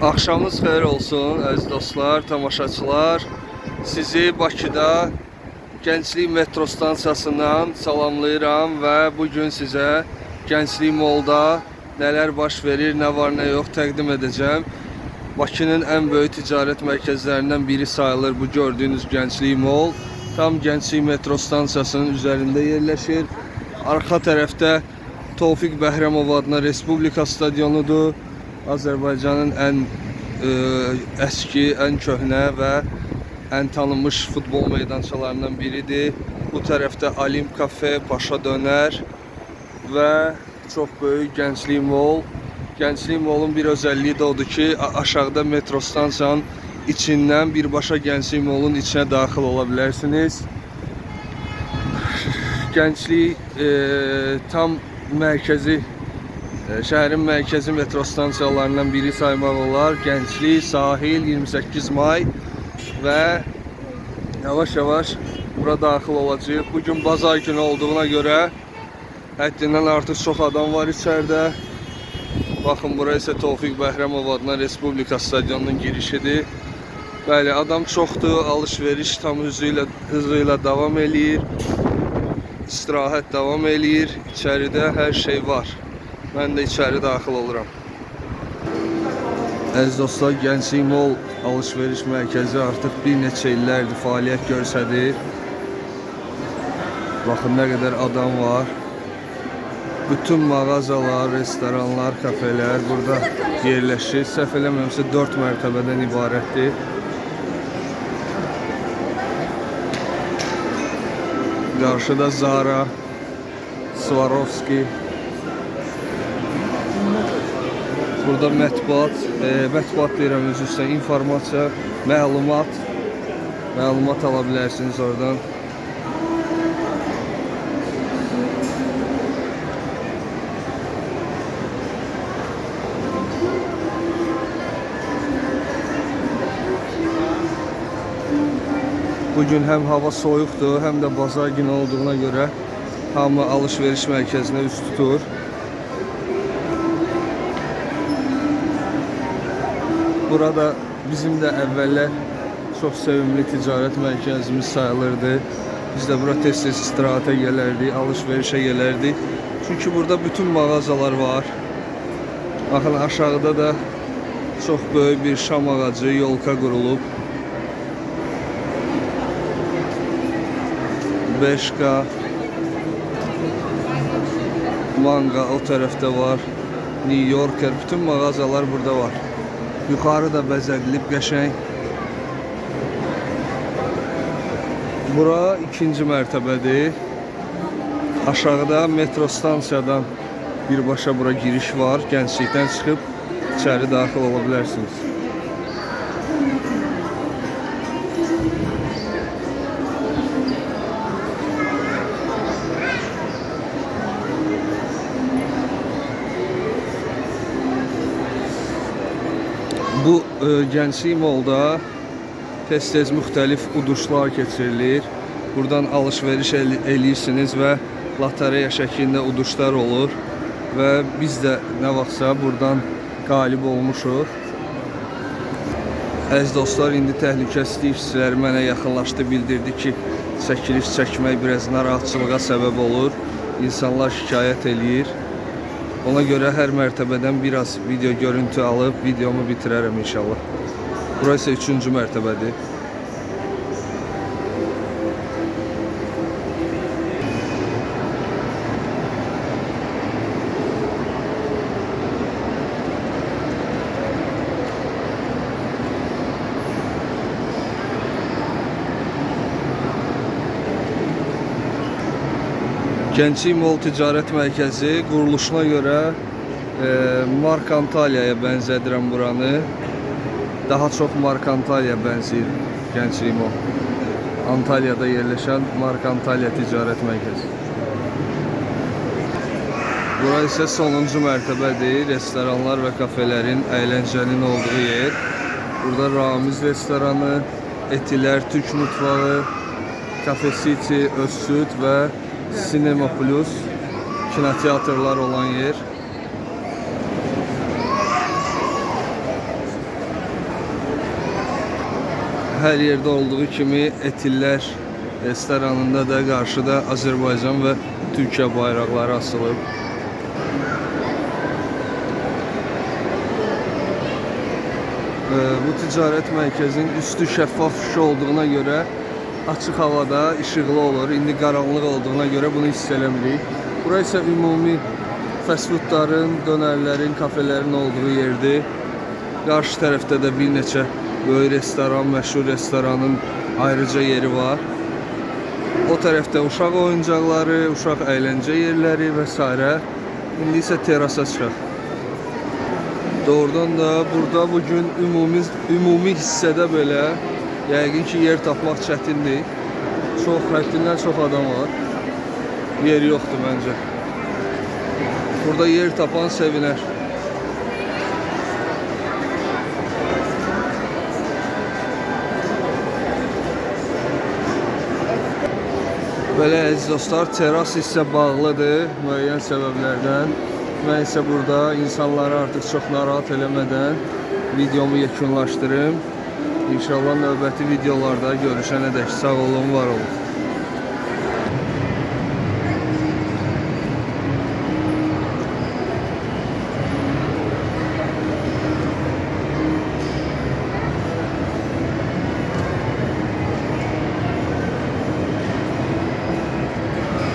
Axşamınız xeyir olsun əziz dostlar, tamaşaçılar. Sizi Bakıda Gənclik metro stansiyasından salamlayıram və bu gün sizə Gənclik Mallda nələr baş verir, nə var, nə yox təqdim edəcəm. Bakının ən böyük ticarət mərkəzlərindən biri sayılır bu gördüyünüz Gənclik Mall. Tam Gənclik metro stansiyasının üzərində yerləşir. Arxa tərəfdə Tofiq Bəhrəmov adına Respublika stadionudur. Azərbaycanın ən e, əski, ən köhnə və ən tanınmış futbol meydançalarından biridir. Bu tərəfdə Alim Kafe, Paşa Dönər və çox böyük Gənclik Mall. Gənclik Mall'un bir özelliği də odur ki, aşağıda metro stansiyanın içindən birbaşa Gənclik Mall'un içinə daxil ola bilərsiniz. Gənclik e, tam mərkəzi şəhərin mərkəzi metro stansiyalarından biri saymaq olar. Gənclik, Sahil, 28 may və yavaş-yavaş bura daxil olacağıq. Bu gün bazar günü olduğuna görə həddindən artıq çox adam var içəridə. Baxın, bura isə Tofiq Bəhrəmov adına Respublika stadionunun girişidir. Bəli, adam çoxdur, alış-veriş tam hızı ilə, hızı ilə davam eləyir. İstirahət davam eləyir. İçəridə hər şey var. Mən də içəri daxil oluram. Əziz dostlar, Gənclik Mall alış-veriş mərkəzi artıq bir neçə illərdir fəaliyyət göstərir. Baxın nə qədər adam var. Bütün mağazalar, restoranlar, kafeler burada yerləşir. Səhv eləmirəmsə 4 mərtəbədən ibarətdir. Qarşıda Zara, Swarovski. Burada mətbuat, e, mətbuat deyirəm özü üstə informasiya, məlumat, məlumat ala bilərsiniz oradan. Bugün hem hava soyuqdur, hem de bazar günü olduğuna göre hamı alış-veriş mərkəzinə üst tutur. Burada bizim də əvvəllər çox sevimli ticarət mərkəzimiz sayılırdı. Biz də bura tez-tez istirahətə gələrdik, alış-verişə gələrdik. Burada bütün mağazalar var. Baxın aşağıda da çox böyük bir şam ağacı, yolka qurulub. Bershka, Manga o tarafta var. New Yorker bütün mağazalar burada var. Yukarı da bəzədilib qəşəng. Bura ikinci mərtəbədir. Aşağıda metro stansiyadan birbaşa bura giriş var. Gənclikdən çıxıb içəri daxil ola bilərsiniz. Gənclik Mallda tez-tez müxtəlif uduşlar keçirilir. Buradan alış-veriş el eləyirsiniz və lotereya şəklində uduşlar olur və biz də nə vaxtsa buradan qalib olmuşuq. Əziz dostlar, indi təhlükəsizlik işçiləri mənə yaxınlaşdı, bildirdi ki, çəkiliş çəkmək biraz narahatçılığa səbəb olur. İnsanlar şikayət eləyir. Ona görə hər mərtəbədən biraz video görüntü alıb videomu bitirərəm inşallah. Burası isə 3-cü mərtəbədir. Gənclik Mall Ticarət Mərkəzi quruluşuna görə e, Mark Antalya'ya bənzədirəm buranı. Daha çox Mark Antalya bənzəyir Gənclik Mall. Antalya'da yerləşən Mark Antalya Ticarət Mərkəzi. Bura isə sonuncu mərtəbədir. Restoranlar və kafelerin, əyləncənin olduğu yer. Burada Ramiz restoranı, Etilər Türk mutfağı, Cafe City, Özsüd və Cinema Plus kinoteatrlar olan yer. Hər yerdə olduğu kimi Etillər restoranında da qarşıda Azərbaycan və Türkiyə bayraqları asılıb. Ee, bu ticarət mərkəzinin üstü şəffaf şüşə olduğuna görə açıq havada işıqlı olur. İndi qaranlıq olduğuna görə bunu hiss eləmirik. Bura isə ümumi fast foodların, dönərlərin, kafelerin olduğu yerdir. Qarşı tərəfdə də bir neçə böyük restoran, məşhur restoranın ayrıca yeri var. O tərəfdə uşaq oyuncaqları, uşaq əyləncə yerləri və s. İndi isə terasa çıxaq. Doğrudan da burada bugün ümumi ümumi hissədə belə yəqin ki yer tapmaq çətindir. Çox həddindən çox adam var. Yer yoxdur məncə. Burada yer tapan sevinər. Belə əziz dostlar, teras hissə bağlıdır müəyyən səbəblərdən. Mən isə burada insanları artıq çox narahat eləmədən videomu yekunlaşdırım. İnşallah növbəti videolarda görüşənədək sağ olun, var olun.